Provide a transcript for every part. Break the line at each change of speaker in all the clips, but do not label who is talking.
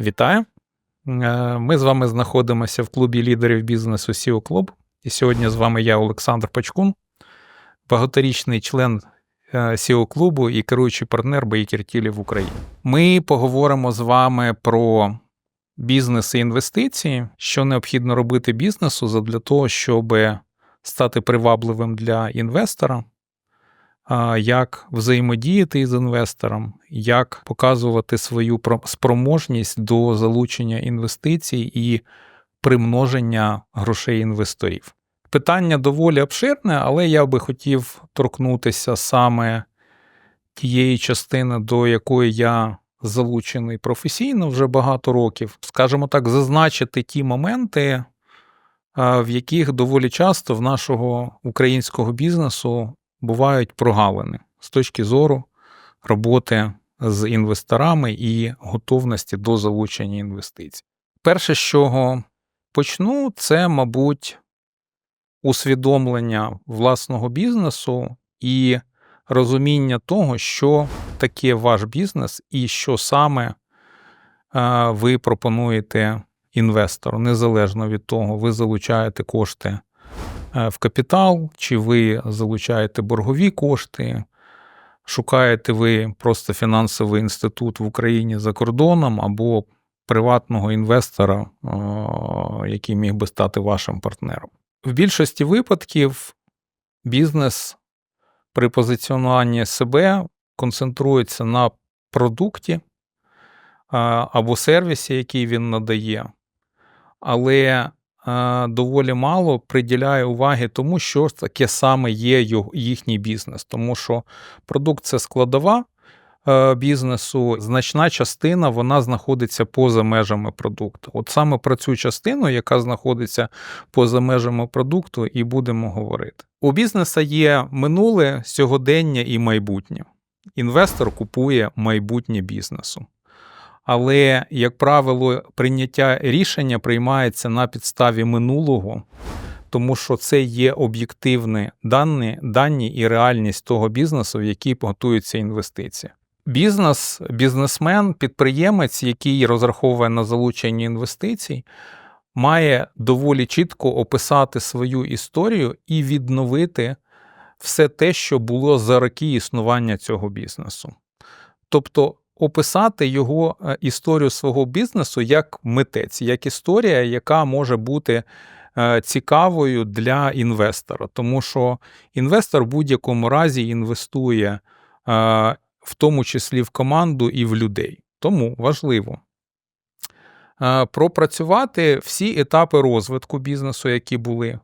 Вітаю! Е, Ми з вами знаходимося в клубі лідерів бізнесу SEO Club. І сьогодні з вами я, Олександр Пачкун, багаторічний член е, SEO клубу і керуючий партнер Baker в Україні. Ми поговоримо з вами про бізнес і інвестиції, що необхідно робити бізнесу для того, щоб стати привабливим для інвестора, як взаємодіяти з інвестором, як показувати свою спроможність до залучення інвестицій і примноження грошей інвесторів. Питання доволі обширне, але я би хотів торкнутися саме тієї частини, до якої я залучений професійно вже багато років. Скажімо так, зазначити ті моменти, в яких доволі часто в нашого українського бізнесу бувають прогалини з точки зору роботи з інвесторами і готовності до залучення інвестицій. Перше, з чого почну, це, мабуть, усвідомлення власного бізнесу і розуміння того, що таке ваш бізнес і що саме е, ви пропонуєте інвестору, незалежно від того, ви залучаєте кошти в капітал, чи ви залучаєте боргові кошти, шукаєте ви просто фінансовий інститут в Україні за кордоном або приватного інвестора, е, який міг би стати вашим партнером. В більшості випадків бізнес при позиціонуванні себе концентрується на продукті е, або сервісі, який він надає, але е, доволі мало приділяє уваги тому, що таке саме є їхній бізнес, тому що продукт це складова е, бізнесу, значна частина вона знаходиться поза межами продукту. От саме про цю частину, яка знаходиться поза межами продукту, і будемо говорити. У бізнеса є минуле, сьогодення і майбутнє. Інвестор купує майбутнє бізнесу. Але, як правило, прийняття рішення приймається на підставі минулого, тому що це є об'єктивні дані, дані і реальність того бізнесу, в який готуються інвестиції. Бізнес, бізнесмен, підприємець, який розраховує на залучення інвестицій, має доволі чітко описати свою історію і відновити все те, що було за роки існування цього бізнесу. Тобто описати його е, історію свого бізнесу як митець, як історія, яка може бути е, цікавою для інвестора, тому що інвестор в будь-якому разі інвестує е, в тому числі в команду і в людей. Тому важливо пропрацювати всі етапи розвитку бізнесу, які були,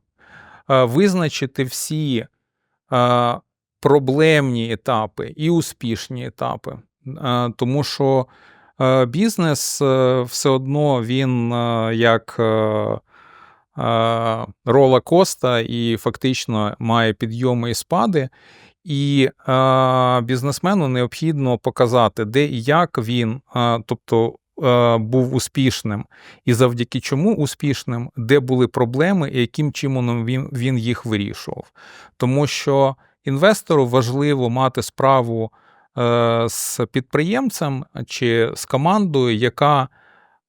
визначити всі проблемні етапи і успішні етапи. Тому що е, бізнес е, все одно він е, як рола коста і фактично має підйоми і спади. І е, бізнесмену необхідно показати, де і як він, е, тобто е, був успішним, і завдяки чому успішним, де були проблеми, і яким чином він, він їх вирішував. Тому що інвестору важливо мати справу з підприємцем чи з командою, яка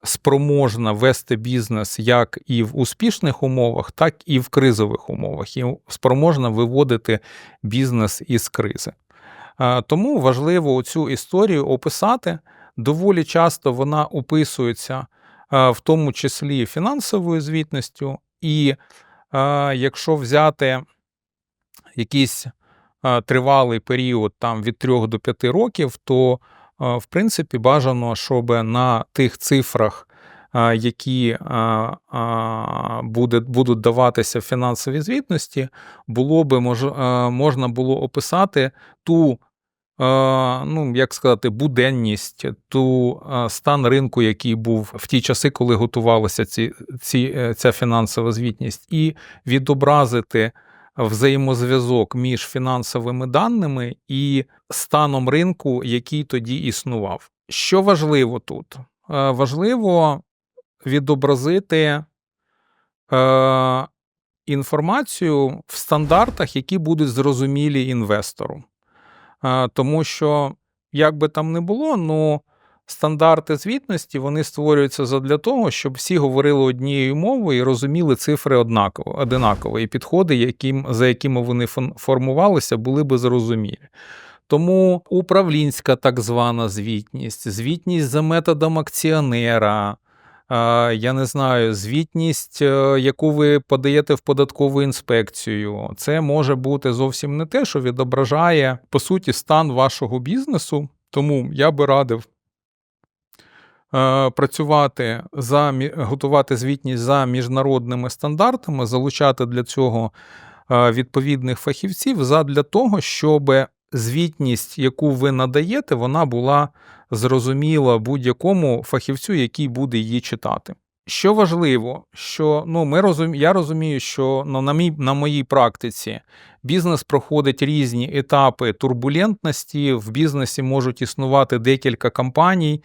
спроможна вести бізнес як і в успішних умовах, так і в кризових умовах, і спроможна виводити бізнес із кризи. Е, Тому важливо цю історію описати. Доволі часто вона описується е, в тому числі фінансовою звітністю, і е, якщо взяти якийсь е, тривалий період там від 3 до 5 років, то е, в принципі бажано, щоб на тих цифрах, е, які е, е, буде, будуть даватися в фінансовій звітності, було би мож, е, можна було описати ту. е, Ну, як сказати, буденність, ту е, стан ринку, який був в ті часи, коли готувалася ці, ці, е, ця фінансова звітність, і відобразити взаємозв'язок між фінансовими даними і станом ринку, який тоді існував. Що важливо тут? Е, Важливо відобразити е, інформацію в стандартах, які будуть зрозумілі інвестору. Е, Тому що, як би там не було, ну, стандарти звітності вони створюються задля того, щоб всі говорили однією мовою і розуміли цифри однаково, одинаково, і підходи, яким, за якими вони формувалися, були би зрозумілі. Тому управлінська так звана звітність, звітність за методом акціонера, я не знаю, звітність, е, яку ви подаєте в податкову інспекцію, це може бути зовсім не те, що відображає по суті стан вашого бізнесу. Тому я би радив працювати за готувати звітність за міжнародними стандартами, залучати для цього е, відповідних фахівців задля того, щоб звітність, яку ви надаєте, вона була зрозуміла будь-якому фахівцю, який буде її читати. Що важливо, що ну, ми розум... я розумію, що ну, на, мій, на моїй практиці бізнес проходить різні етапи турбулентності. В бізнесі можуть існувати декілька компаній,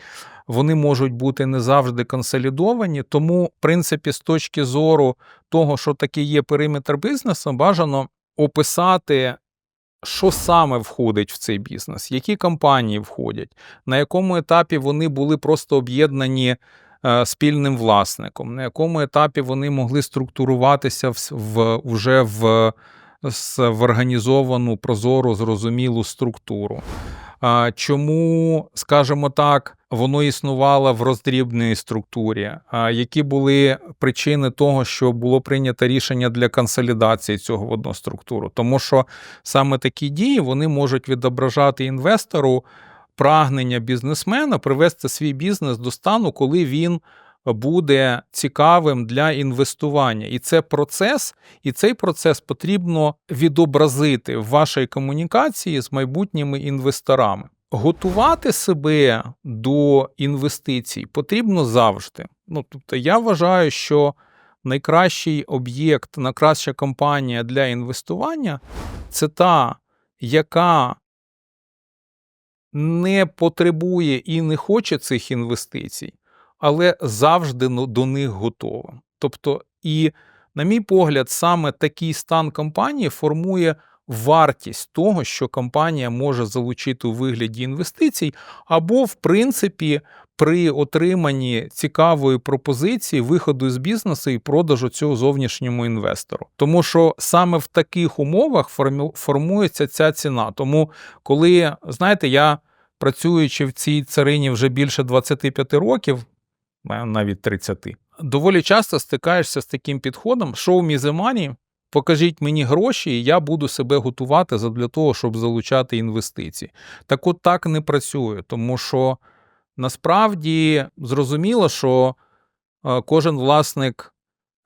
вони можуть бути не завжди консолідовані. Тому, в принципі, з точки зору того, що таке є периметр бізнесу, бажано описати, що саме входить в цей бізнес, які компанії входять, на якому етапі вони були просто об'єднані е, спільним власником, на якому етапі вони могли структуруватися в, с- в в організовану, прозору, зрозумілу структуру. Чому, скажімо так, воно існувало в роздрібній структурі? Які були причини того, що було прийнято рішення для консолідації цього в одну структуру? Тому що саме такі дії вони можуть відображати інвестору прагнення бізнесмена привести свій бізнес до стану, коли він буде цікавим для інвестування. І це процес, і цей процес потрібно відобразити в вашій комунікації з майбутніми інвесторами. Готувати себе до інвестицій потрібно завжди. Ну, тобто, я вважаю, що найкращий об'єкт, найкраща компанія для інвестування це та, яка не потребує і не хоче цих інвестицій, але завжди ну, до них готова. Тобто, і, на мій погляд, саме такий стан компанії формує вартість того, що компанія може залучити у вигляді інвестицій, або, в принципі, при отриманні цікавої пропозиції виходу з бізнесу і продажу цього зовнішньому інвестору. Тому що саме в таких умовах форму- формується ця ціна. Тому, коли, знаєте, я працюючи в цій царині вже більше 25 років, навіть 30, доволі часто стикаєшся з таким підходом: me the покажіть мені гроші, і я буду себе готувати для того, щоб залучати інвестиції. Так от так не працює, тому що насправді зрозуміло, що е, кожен власник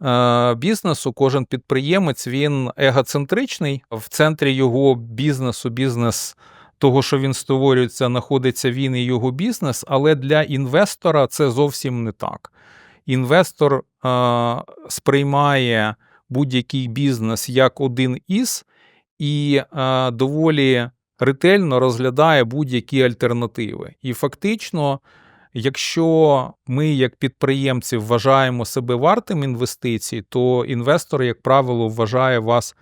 е, бізнесу, кожен підприємець він егоцентричний. В центрі його бізнесу, бізнес того, що він створюється, знаходиться він і його бізнес, але для інвестора це зовсім не так. Інвестор е, сприймає будь-який бізнес як один із і е, доволі ретельно розглядає будь-які альтернативи. І фактично, якщо ми, як підприємці, вважаємо себе вартим інвестицій, то інвестор, як правило, вважає вас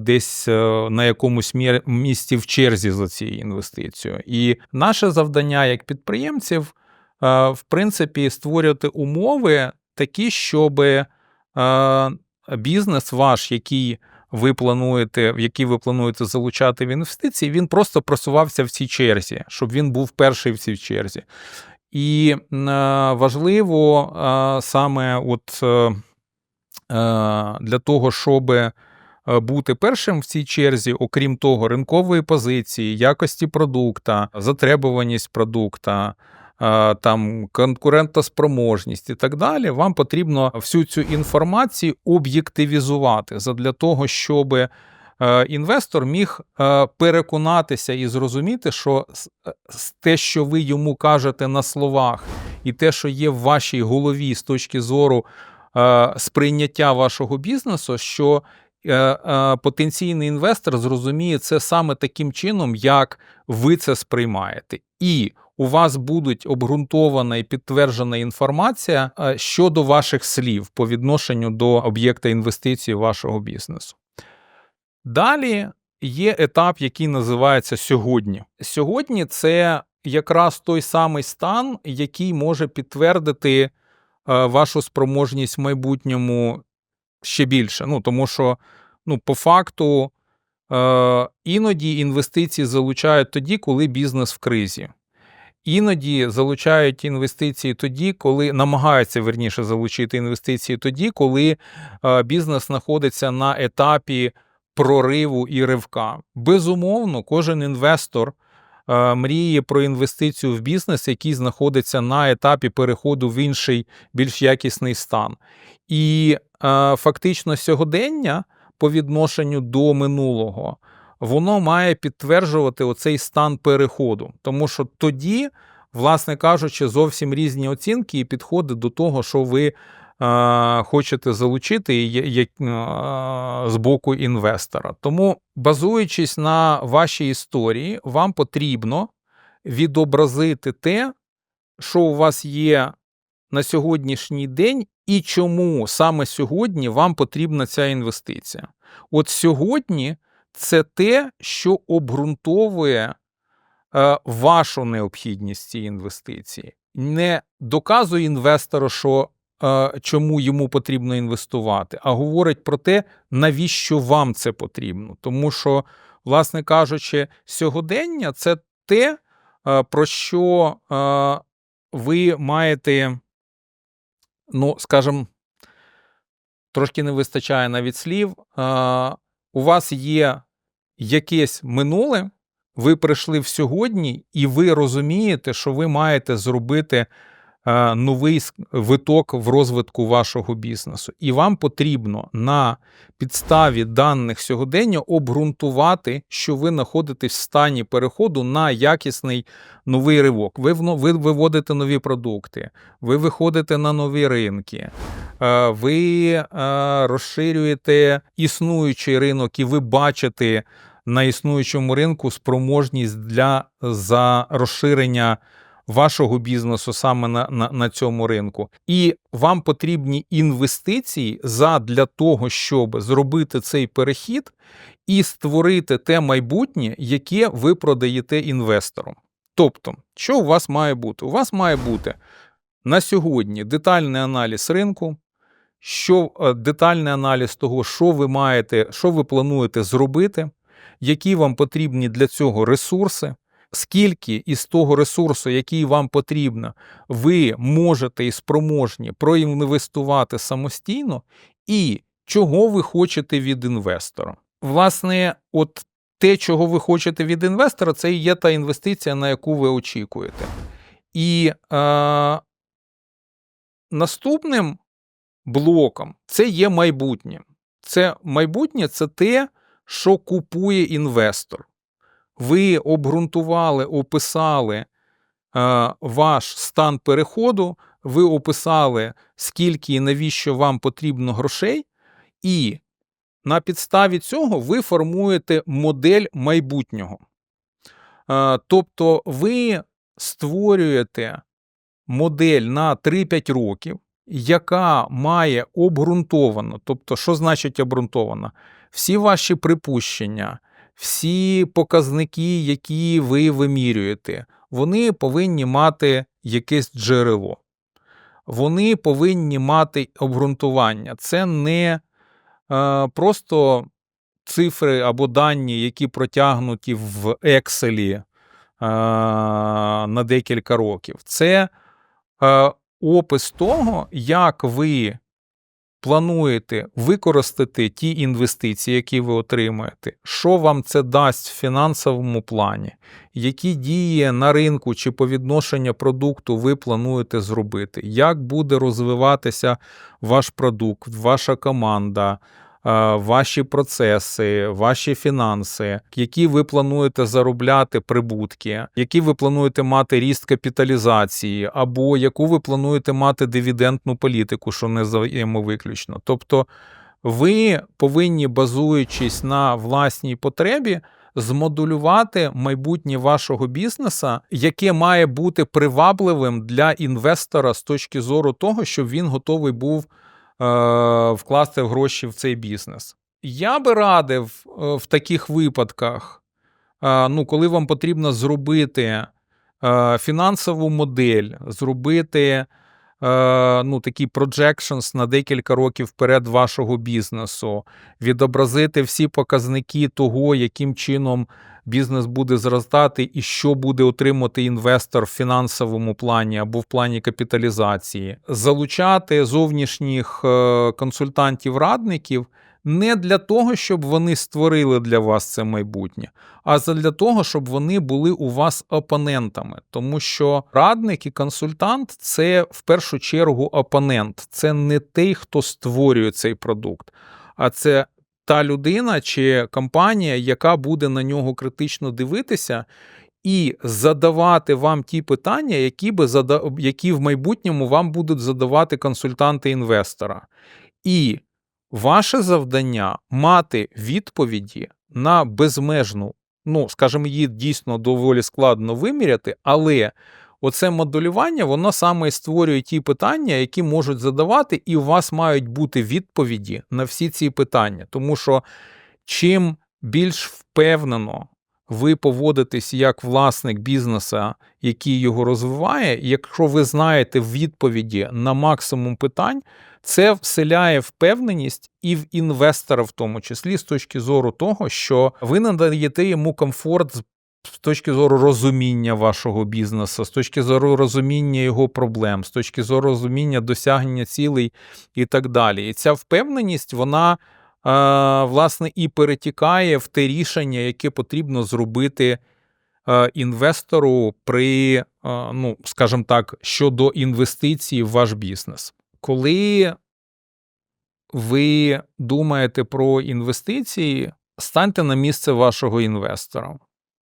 десь е, на якомусь місці в черзі за цією інвестицією. І наше завдання як підприємців, е, в принципі, створювати умови такі, щоб е, бізнес ваш, який ви плануєте, в який ви плануєте залучати в інвестиції, він просто просувався в цій черзі, щоб він був перший в цій черзі. І е, важливо е, саме от е, е, для того, щоб е, бути першим в цій черзі, окрім того, ринкової позиції, якості продукта, затребуваність продукта, е, там конкурентоспроможність і так далі, вам потрібно всю цю інформацію об'єктивізувати задля того, щоб е, інвестор міг е, переконатися і зрозуміти, що е, те, що ви йому кажете на словах, і те, що є в вашій голові з точки зору е, сприйняття вашого бізнесу, що е, е, потенційний інвестор зрозуміє це саме таким чином, як ви це сприймаєте. І у вас будуть обґрунтована і підтверджена інформація е, щодо ваших слів по відношенню до об'єкта інвестицій вашого бізнесу. Далі є етап, який називається сьогодні. Сьогодні це якраз той самий стан, який може підтвердити е, вашу спроможність в майбутньому ще більше. Ну, тому що, ну, по факту, е, іноді інвестиції залучають тоді, коли бізнес в кризі. Іноді залучають інвестиції тоді, коли намагаються верніше залучити інвестиції тоді, коли е, бізнес знаходиться на етапі прориву і ривка. Безумовно, кожен інвестор е, мріє про інвестицію в бізнес, який знаходиться на етапі переходу в інший більш якісний стан. І фактично сьогодення по відношенню до минулого. Воно має підтверджувати оцей стан переходу, тому що тоді, власне кажучи, зовсім різні оцінки і підходи до того, що ви хочете залучити з боку інвестора. Тому, базуючись на вашій історії, вам потрібно відобразити те, що у вас є на сьогоднішній день, і чому саме сьогодні вам потрібна ця інвестиція. От сьогодні це те, що обґрунтовує е, вашу необхідність цієї інвестиції. Не доказує інвестору, що е, чому йому потрібно інвестувати, а говорить про те, навіщо вам це потрібно. Тому що, власне кажучи, сьогодення це те, е, про що ви маєте, ну, скажімо, трошки не вистачає навіть слів. У вас є якесь минуле, ви прийшли в сьогодні, і ви розумієте, що ви маєте зробити новий виток в розвитку вашого бізнесу. І вам потрібно на підставі даних сьогодення обґрунтувати, що ви знаходитесь в стані переходу на якісний новий ривок. Ви ви виводите нові продукти, ви виходите на нові ринки. Е, ви е, розширюєте існуючий ринок, і ви бачите на існуючому ринку спроможність для за розширення вашого бізнесу саме на, на, на цьому ринку. І вам потрібні інвестиції для того, щоб зробити цей перехід і створити те майбутнє, яке ви продаєте інвесторам. Тобто, що у вас має бути? У вас має бути на сьогодні детальний аналіз ринку, що е, детальний аналіз того, що ви маєте, що ви плануєте зробити, які вам потрібні для цього ресурси, скільки із того ресурсу, який вам потрібно, ви можете і спроможні проінвестувати самостійно, і чого ви хочете від інвестора. Власне, от те, чого ви хочете від інвестора, це і є та інвестиція, на яку ви очікуєте. І е, наступним блоком це є майбутнє. Це майбутнє це те, що купує інвестор. Ви обґрунтували, описали е, ваш стан переходу, ви описали, скільки і навіщо вам потрібно грошей, і на підставі цього ви формуєте модель майбутнього. Е, тобто ви створюєте модель на 3-5 років, яка має обґрунтовано, тобто, що значить обґрунтовано? Всі ваші припущення, всі показники, які ви вимірюєте, вони повинні мати якесь джерело. Вони повинні мати обґрунтування. Це не е, просто цифри або дані, які протягнуті в Excel е, на декілька років. Це е, опис того, як ви плануєте використати ті інвестиції, які ви отримаєте, що вам це дасть в фінансовому плані, які дії на ринку чи по відношенню продукту ви плануєте зробити, як буде розвиватися ваш продукт, ваша команда. Е, ваші процеси, ваші фінанси, які ви плануєте заробляти прибутки, які ви плануєте мати ріст капіталізації, або яку ви плануєте мати дивідендну політику, що не взаємовиключно. Тобто ви повинні, базуючись на власній потребі, змодулювати майбутнє вашого бізнеса, яке має бути привабливим для інвестора з точки зору того, щоб він готовий був. Е, вкласти гроші в цей бізнес. Я би радив е, в таких випадках, е, ну, коли вам потрібно зробити фінансову модель, зробити ну, такі projections на декілька років вперед вашого бізнесу, відобразити всі показники того, яким чином бізнес буде зростати і що буде отримати інвестор в фінансовому плані або в плані капіталізації, залучати зовнішніх е, консультантів-радників. Не для того, щоб вони створили для вас це майбутнє, а для того, щоб вони були у вас опонентами. Тому що радник і консультант це в першу чергу опонент, це не той, хто створює цей продукт, а це та людина чи компанія, яка буде на нього критично дивитися. І задавати вам ті питання, які би які в майбутньому вам будуть задавати консультанти інвестора. І ваше завдання мати відповіді на безмежну, ну, скажімо, її дійсно доволі складно виміряти, але оце моделювання, воно саме і створює ті питання, які можуть задавати, і у вас мають бути відповіді на всі ці питання. Тому що чим більш впевнено ви поводитесь як власник бізнеса, який його розвиває, якщо ви знаєте відповіді на максимум питань, це вселяє впевненість і в інвестора, в тому числі з точки зору того, що ви надаєте йому комфорт з точки зору розуміння вашого бізнесу, з точки зору розуміння його проблем, з точки зору розуміння досягнення цілей і так далі. І ця впевненість, вона. Власне, і перетікає в те рішення, яке потрібно зробити інвестору при, ну, скажімо так, щодо інвестицій в ваш бізнес. Коли ви думаєте про інвестиції, станьте на місце вашого інвестора.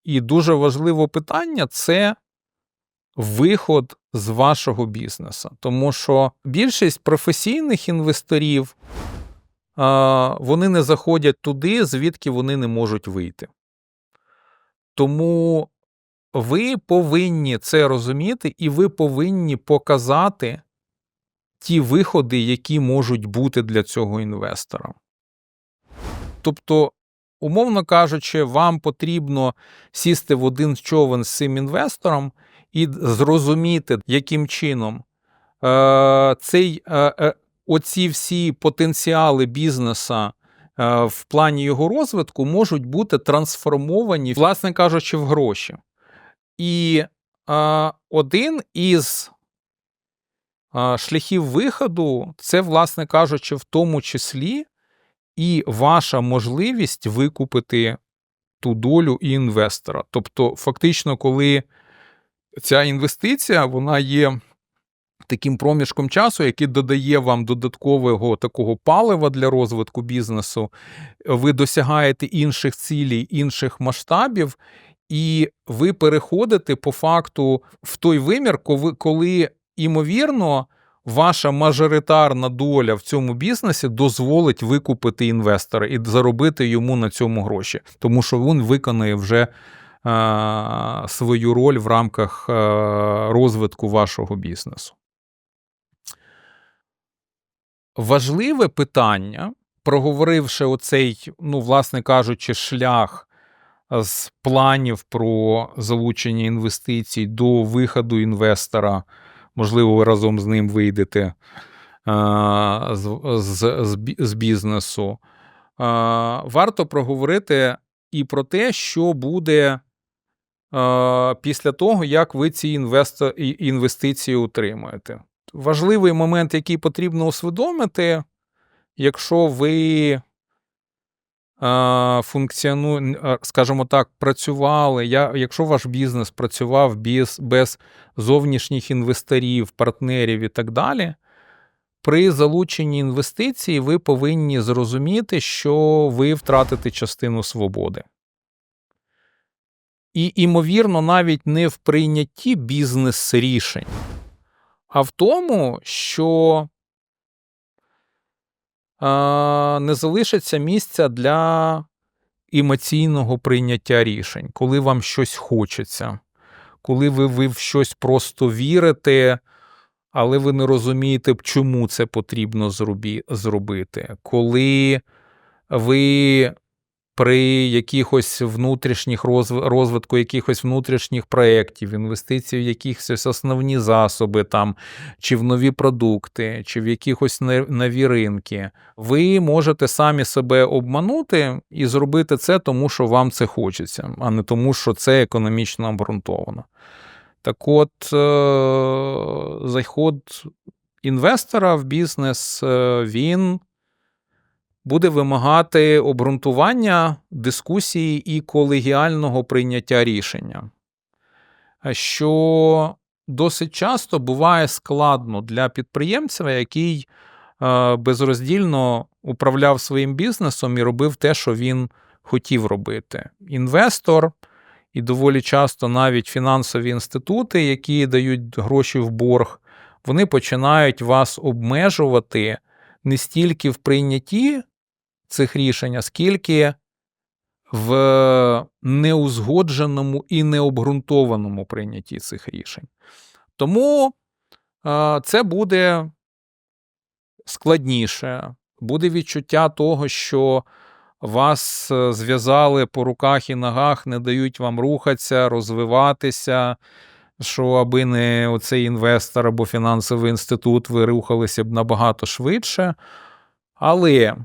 І дуже важливе питання це виход з вашого бізнесу. Тому що більшість професійних інвесторів вони не заходять туди, звідки вони не можуть вийти. Тому ви повинні це розуміти, і ви повинні показати ті виходи, які можуть бути для цього інвестора. Тобто Умовно кажучи, вам потрібно сісти в один човен з цим інвестором і зрозуміти, яким чином е, цей, е, е, оці всі потенціали бізнеса е, в плані його розвитку можуть бути трансформовані, власне кажучи, в гроші. І е, один із шляхів виходу це, власне кажучи, в тому числі і ваша можливість викупити ту долю і інвестора. Тобто, фактично, коли ця інвестиція вона є таким проміжком часу, який додає вам додаткового такого палива для розвитку бізнесу, ви досягаєте інших цілей, інших масштабів. І ви переходите по факту в той вимір, коли, імовірно, ваша мажоритарна доля в цьому бізнесі дозволить викупити інвестора і заробити йому на цьому гроші, тому що він виконує вже е, свою роль в рамках е, розвитку вашого бізнесу. Важливе питання, проговоривши оцей, ну, власне кажучи, шлях з планів про залучення інвестицій до виходу інвестора можливо, ви разом з ним вийдете з, з, з бізнесу. Варто проговорити і про те, що буде після того, як ви ці інвесто, інвестиції отримаєте. Важливий момент, який потрібно усвідомити, якщо ви функціонує, скажімо так, працювали. Я, Якщо ваш бізнес працював без, без зовнішніх інвесторів, партнерів і так далі, при залученні інвестицій ви повинні зрозуміти, що ви втратите частину свободи. І, імовірно, навіть не в прийнятті бізнес-рішень, а в тому, що не залишиться місця для емоційного прийняття рішень, коли вам щось хочеться, коли ви, ви в щось просто вірите, але ви не розумієте, чому це потрібно зробити, коли ви при якихось внутрішніх розв- розвитку якихось внутрішніх проєктів, інвестиції в якісь основні засоби, там, чи в нові продукти, чи в якихось нові ринки, ви можете самі себе обманути і зробити це тому, що вам це хочеться, а не тому, що це економічно обґрунтовано. Так от, е, заход інвестора в бізнес, е, він буде вимагати обґрунтування, дискусії і колегіального прийняття рішення, що досить часто буває складно для підприємця, який е, безроздільно управляв своїм бізнесом і робив те, що він хотів робити. Інвестор і доволі часто навіть фінансові інститути, які дають гроші в борг, вони починають вас обмежувати не стільки в прийнятті цих рішень, а скільки в неузгодженому і необґрунтованому прийнятті цих рішень. Тому е, це буде складніше, буде відчуття того, що вас е, зв'язали по руках і ногах, не дають вам рухатися, розвиватися, що аби не оцей інвестор або фінансовий інститут, ви рухалися б набагато швидше. Але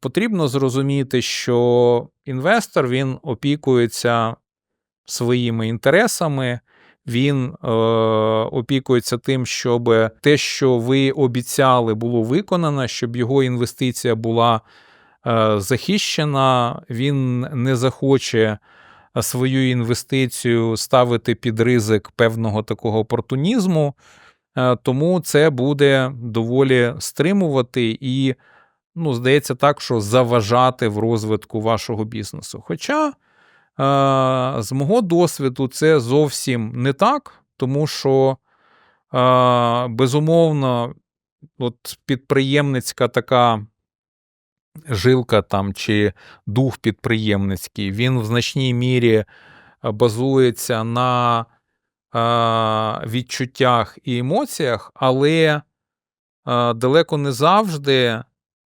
потрібно зрозуміти, що інвестор він опікується своїми інтересами, він е, опікується тим, щоб те, що ви обіцяли, було виконано, щоб його інвестиція була е, захищена, він не захоче свою інвестицію ставити під ризик певного такого опортунізму. Е, Тому це буде доволі стримувати і, ну, здається, так, що заважати в розвитку вашого бізнесу. Хоча, е, з мого досвіду, це зовсім не так, тому що, е, безумовно, от підприємницька така жилка там чи дух підприємницький, він в значній мірі базується на е, відчуттях і емоціях, але е, далеко не завжди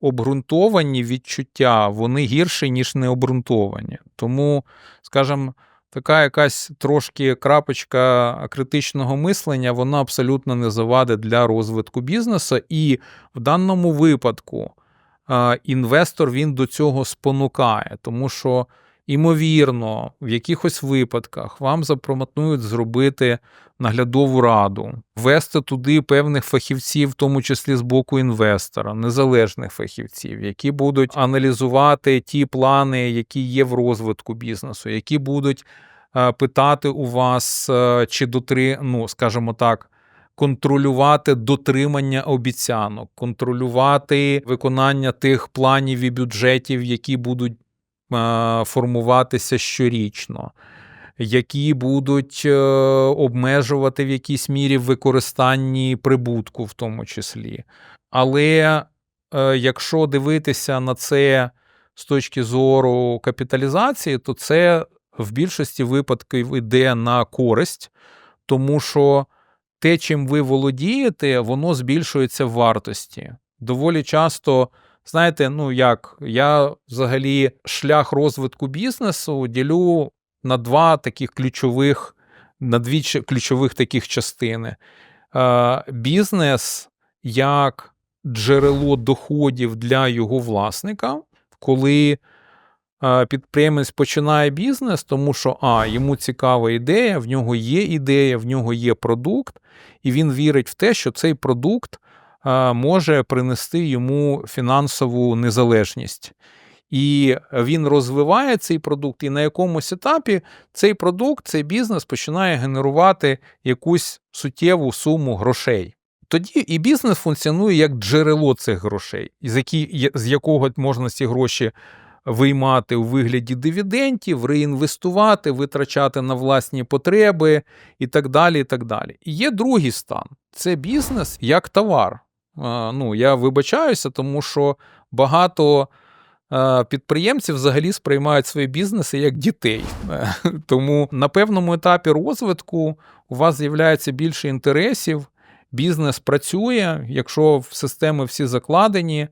обґрунтовані відчуття, вони гірші, ніж необґрунтовані. Тому, скажімо, така якась трошки крапочка критичного мислення, вона абсолютно не завадить для розвитку бізнесу. І в даному випадку інвестор він до цього спонукає, тому що, імовірно, в якихось випадках вам запропонують зробити наглядову раду, ввести туди певних фахівців, в тому числі з боку інвестора, незалежних фахівців, які будуть аналізувати ті плани, які є в розвитку бізнесу, які будуть е, питати у вас, е, чи дотри, ну, скажімо так, контролювати дотримання обіцянок, контролювати виконання тих планів і бюджетів, які будуть формуватися щорічно, які будуть е, обмежувати в якійсь мірі використанні прибутку, в тому числі. Але е, якщо дивитися на це з точки зору капіталізації, то це в більшості випадків йде на користь, тому що те, чим ви володієте, воно збільшується в вартості. Доволі часто, знаєте, ну як я взагалі шлях розвитку бізнесу ділю на два таких ключових, на дві ключових таких частини. Е, Бізнес як джерело доходів для його власника, коли е, підприємець починає бізнес, тому що а, йому цікава ідея, в нього є ідея, в нього є продукт, і він вірить в те, що цей продукт може принести йому фінансову незалежність. І він розвиває цей продукт, і на якомусь етапі цей продукт, цей бізнес починає генерувати якусь суттєву суму грошей. Тоді і бізнес функціонує як джерело цих грошей, з, якого можна ці гроші виймати у вигляді дивідендів, реінвестувати, витрачати на власні потреби і так далі. І так далі. І є другий стан це бізнес як товар. Ну, я вибачаюся, тому що багато е, підприємців взагалі сприймають свої бізнеси як дітей. Тому на певному етапі розвитку у вас з'являється більше інтересів, бізнес працює, якщо в системи всі закладені,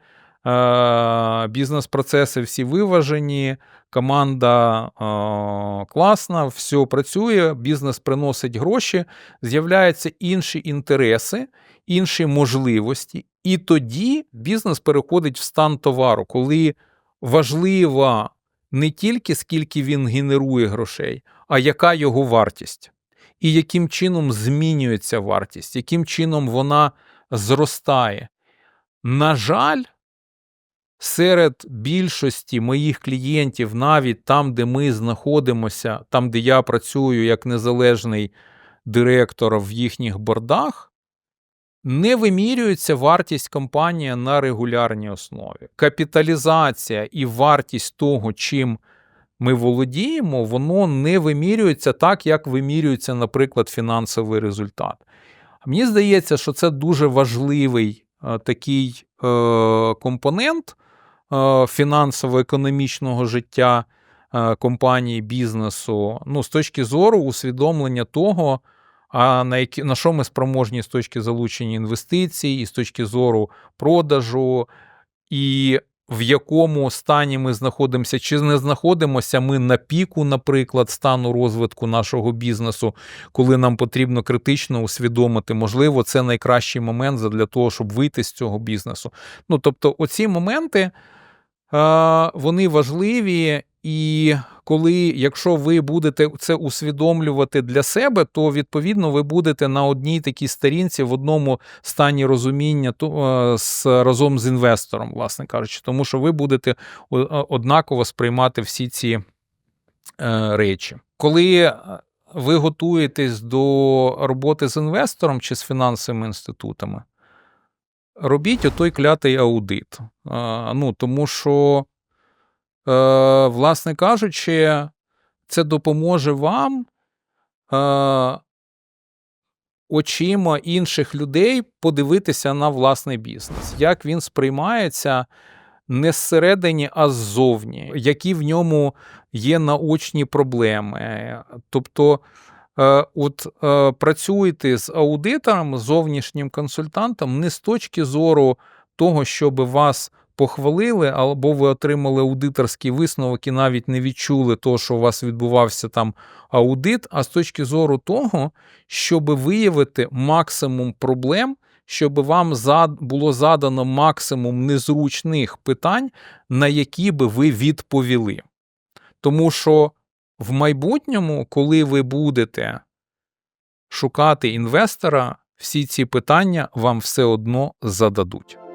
е, бізнес-процеси всі виважені, команда е, класна, все працює, бізнес приносить гроші, з'являються інші інтереси, інші можливості. І тоді бізнес переходить в стан товару, коли важлива не тільки скільки він генерує грошей, а яка його вартість, і яким чином змінюється вартість, яким чином вона зростає. На жаль, серед більшості моїх клієнтів, навіть там, де ми знаходимося, там, де я працюю як незалежний директор в їхніх бордах, не вимірюється вартість компанії на регулярній основі. Капіталізація і вартість того, чим ми володіємо, воно не вимірюється так, як вимірюється, наприклад, фінансовий результат. Мені здається, що це дуже важливий е, такий е, компонент е, фінансово-економічного життя компанії, бізнесу, ну, з точки зору усвідомлення того, а на які на що ми спроможні з точки залучення інвестицій, і з точки зору продажу, і в якому стані ми знаходимося, чи не знаходимося ми на піку, наприклад, стану розвитку нашого бізнесу, коли нам потрібно критично усвідомити, можливо, це найкращий момент для того, щоб вийти з цього бізнесу. Ну тобто, оці моменти вони важливі, і коли, якщо ви будете це усвідомлювати для себе, то відповідно ви будете на одній такій сторінці в одному стані розуміння то, з, разом з інвестором, власне кажучи, тому що ви будете однаково сприймати всі ці е, речі. Коли ви готуєтесь до роботи з інвестором чи з фінансовими інститутами, робіть отой клятий аудит. Ну, Тому що, е, власне кажучи, це допоможе вам е, очима інших людей подивитися на власний бізнес, як він сприймається не зсередині, а ззовні, які в ньому є наочні проблеми. Тобто, Е, от е, працюєте з аудитором, зовнішнім консультантом, не з точки зору того, щоб вас похвалили, або ви отримали аудиторський висновок і навіть не відчули того, що у вас відбувався там аудит, а з точки зору того, щоб виявити максимум проблем. Щоб вам було задано максимум незручних питань, на які би ви відповіли. Тому що в майбутньому, коли ви будете шукати інвестора, всі ці питання вам все одно зададуть.